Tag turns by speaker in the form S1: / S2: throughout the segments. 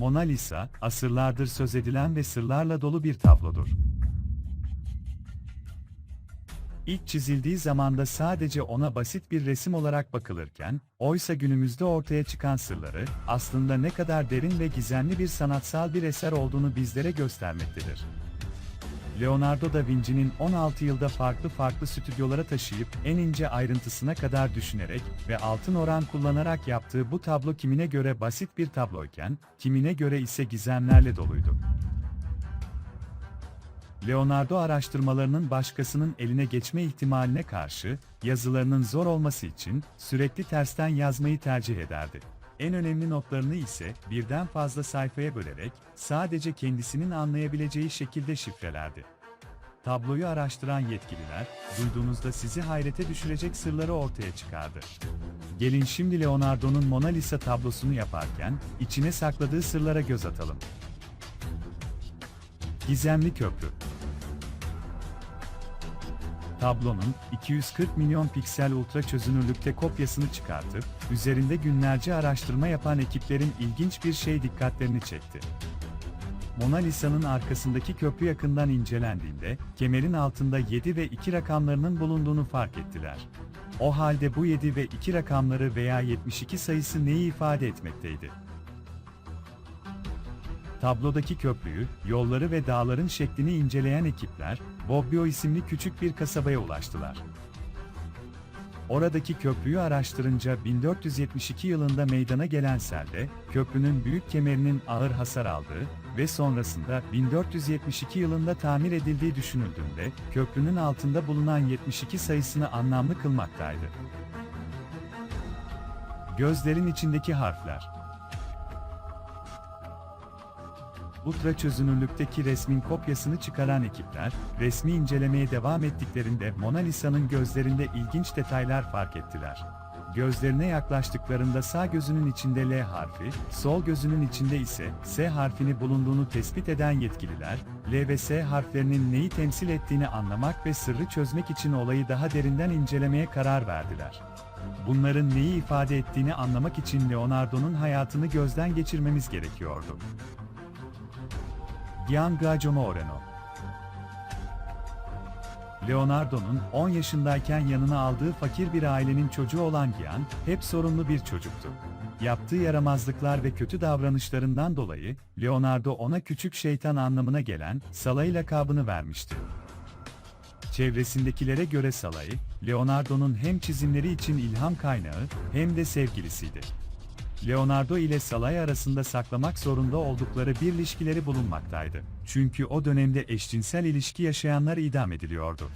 S1: Mona Lisa, asırlardır söz edilen ve sırlarla dolu bir tablodur. İlk çizildiği zamanda sadece ona basit bir resim olarak bakılırken, oysa günümüzde ortaya çıkan sırları, aslında ne kadar derin ve gizemli bir sanatsal bir eser olduğunu bizlere göstermektedir. Leonardo da Vinci'nin 16 yılda farklı farklı stüdyolara taşıyıp en ince ayrıntısına kadar düşünerek ve altın oran kullanarak yaptığı bu tablo kimine göre basit bir tabloyken, kimine göre ise gizemlerle doluydu. Leonardo araştırmalarının başkasının eline geçme ihtimaline karşı, yazılarının zor olması için sürekli tersten yazmayı tercih ederdi. En önemli notlarını ise birden fazla sayfaya bölerek sadece kendisinin anlayabileceği şekilde şifrelerdi. Tabloyu araştıran yetkililer, duyduğunuzda sizi hayrete düşürecek sırları ortaya çıkardı. Gelin şimdi Leonardo'nun Mona Lisa tablosunu yaparken, içine sakladığı sırlara göz atalım. Gizemli Köprü Tablonun 240 milyon piksel ultra çözünürlükte kopyasını çıkartıp, üzerinde günlerce araştırma yapan ekiplerin ilginç bir şey dikkatlerini çekti. Mona Lisa'nın arkasındaki köprü yakından incelendiğinde, kemerin altında 7 ve 2 rakamlarının bulunduğunu fark ettiler. O halde bu 7 ve 2 rakamları veya 72 sayısı neyi ifade etmekteydi? Tablodaki köprüyü, yolları ve dağların şeklini inceleyen ekipler, Bobbio isimli küçük bir kasabaya ulaştılar. Oradaki köprüyü araştırınca 1472 yılında meydana gelen selde, köprünün büyük kemerinin ağır hasar aldığı ve sonrasında 1472 yılında tamir edildiği düşünüldüğünde, köprünün altında bulunan 72 sayısını anlamlı kılmaktaydı. Gözlerin içindeki harfler ultra çözünürlükteki resmin kopyasını çıkaran ekipler, resmi incelemeye devam ettiklerinde Mona Lisa'nın gözlerinde ilginç detaylar fark ettiler. Gözlerine yaklaştıklarında sağ gözünün içinde L harfi, sol gözünün içinde ise S harfini bulunduğunu tespit eden yetkililer, L ve S harflerinin neyi temsil ettiğini anlamak ve sırrı çözmek için olayı daha derinden incelemeye karar verdiler. Bunların neyi ifade ettiğini anlamak için Leonardo'nun hayatını gözden geçirmemiz gerekiyordu. Giangaggio Moreno Leonardo'nun 10 yaşındayken yanına aldığı fakir bir ailenin çocuğu olan Gian, hep sorunlu bir çocuktu. Yaptığı yaramazlıklar ve kötü davranışlarından dolayı, Leonardo ona küçük şeytan anlamına gelen Salai lakabını vermişti. Çevresindekilere göre Salai, Leonardo'nun hem çizimleri için ilham kaynağı hem de sevgilisiydi. Leonardo ile Salai arasında saklamak zorunda oldukları bir ilişkileri bulunmaktaydı. Çünkü o dönemde eşcinsel ilişki yaşayanlar idam ediliyordu.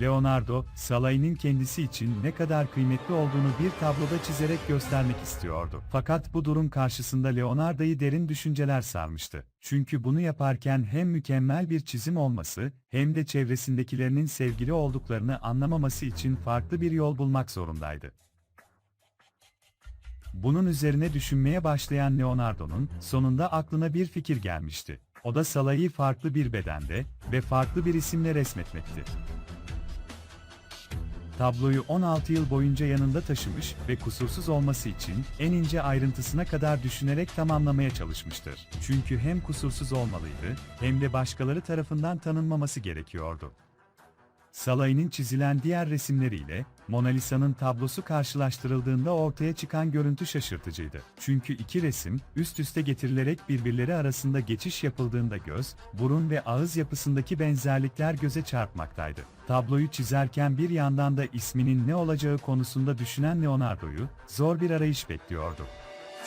S1: Leonardo, Salai'nin kendisi için ne kadar kıymetli olduğunu bir tabloda çizerek göstermek istiyordu. Fakat bu durum karşısında Leonardo'yu derin düşünceler sarmıştı. Çünkü bunu yaparken hem mükemmel bir çizim olması, hem de çevresindekilerinin sevgili olduklarını anlamaması için farklı bir yol bulmak zorundaydı. Bunun üzerine düşünmeye başlayan Leonardo'nun sonunda aklına bir fikir gelmişti. O da Salai'yi farklı bir bedende ve farklı bir isimle resmetmekti. Tabloyu 16 yıl boyunca yanında taşımış ve kusursuz olması için en ince ayrıntısına kadar düşünerek tamamlamaya çalışmıştır. Çünkü hem kusursuz olmalıydı hem de başkaları tarafından tanınmaması gerekiyordu. Salai'nin çizilen diğer resimleriyle Mona Lisa'nın tablosu karşılaştırıldığında ortaya çıkan görüntü şaşırtıcıydı. Çünkü iki resim üst üste getirilerek birbirleri arasında geçiş yapıldığında göz, burun ve ağız yapısındaki benzerlikler göze çarpmaktaydı. Tabloyu çizerken bir yandan da isminin ne olacağı konusunda düşünen Leonardo'yu zor bir arayış bekliyordu.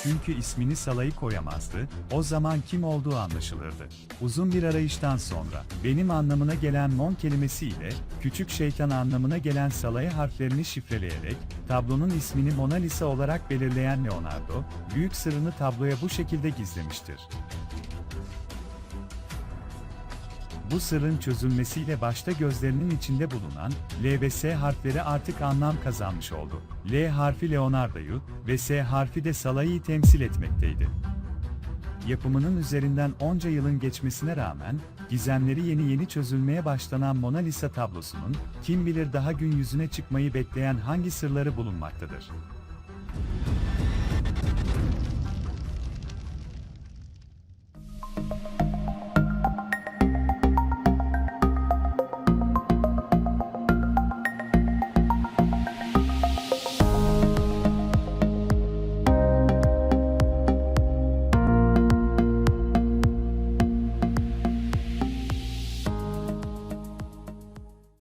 S1: Çünkü ismini Salai koyamazdı, o zaman kim olduğu anlaşılırdı. Uzun bir arayıştan sonra, benim anlamına gelen Mon kelimesi ile, küçük şeytan anlamına gelen Salai harflerini şifreleyerek, tablonun ismini Mona Lisa olarak belirleyen Leonardo, büyük sırrını tabloya bu şekilde gizlemiştir. Bu sırrın çözülmesiyle başta gözlerinin içinde bulunan L ve S harfleri artık anlam kazanmış oldu. L harfi Leonardo'yu ve S harfi de Salai'yi temsil etmekteydi. Yapımının üzerinden onca yılın geçmesine rağmen, gizemleri yeni yeni çözülmeye başlanan Mona Lisa tablosunun, kim bilir daha gün yüzüne çıkmayı bekleyen hangi sırları bulunmaktadır.